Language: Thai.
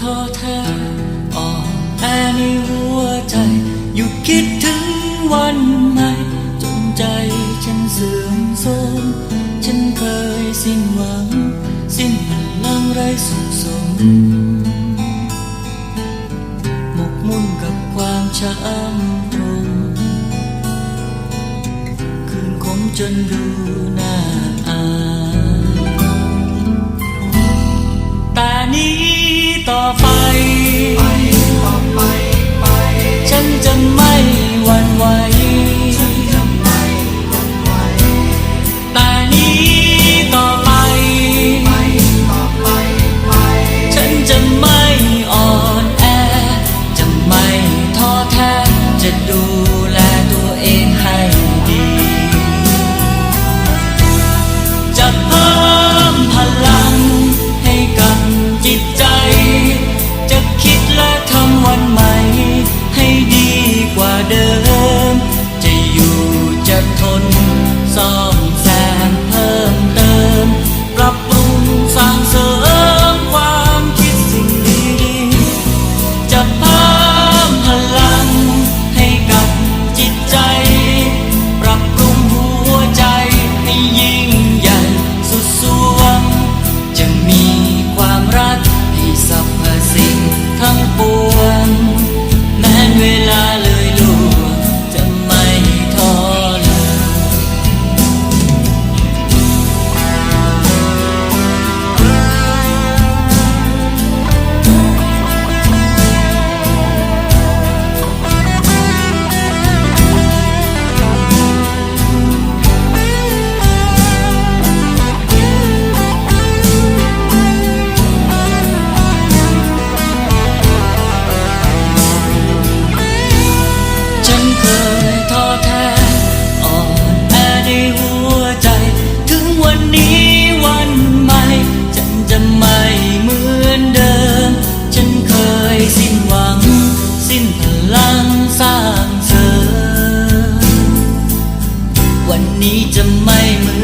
ท้อแท้อ่อนแอในหัวใจ อยู่คิดถึงวันใหม่จนใจฉันเสื่อมโทรมฉันเคยสิ้นหวัง สิ้นพลังไรสุขสมหมกมุ่นกับความช้ำทรมคืนคมจนดูหน้า time